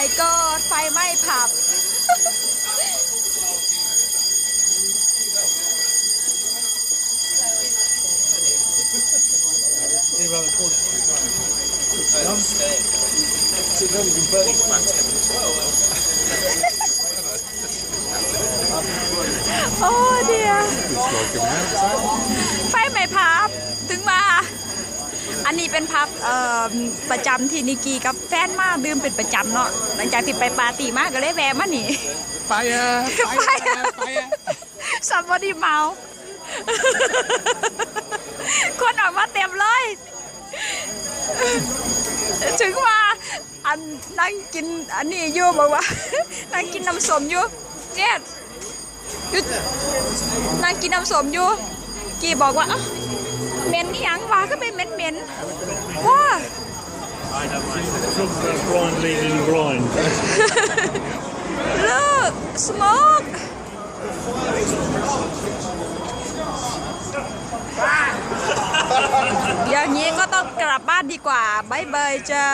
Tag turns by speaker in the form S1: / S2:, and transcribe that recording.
S1: ไหม้ผับ โอ้เดียไฟไหม้ผับ ถึงมา อันนี้เป็นพับเอ่อประจำที่นิกกี้กับแฟนมาดื่มเป็นประจำเนาะหลังจากที่ไปปาร์ตี้มาก็เลยแวะมานี่
S2: Fire!
S1: ไฟสัมบดีเมาคนออกมาเต็มเลย ถึงว่าอันนั่งกินอันนี้อยู่บอกว่า นั่งกินน้ำส้มอยู่เนี่ยอยู่นั่งกินน้ำส้มอยู่ กี่บอกว่า เอ้าเหม็นนี่ยังวะก็เป็นเหม็นเหม็นๆว้า
S3: Blind leading blind.
S1: Look, smoke. อย่างนี้ก็ต้องกลับบ้านดีกว่าบายบายจ้า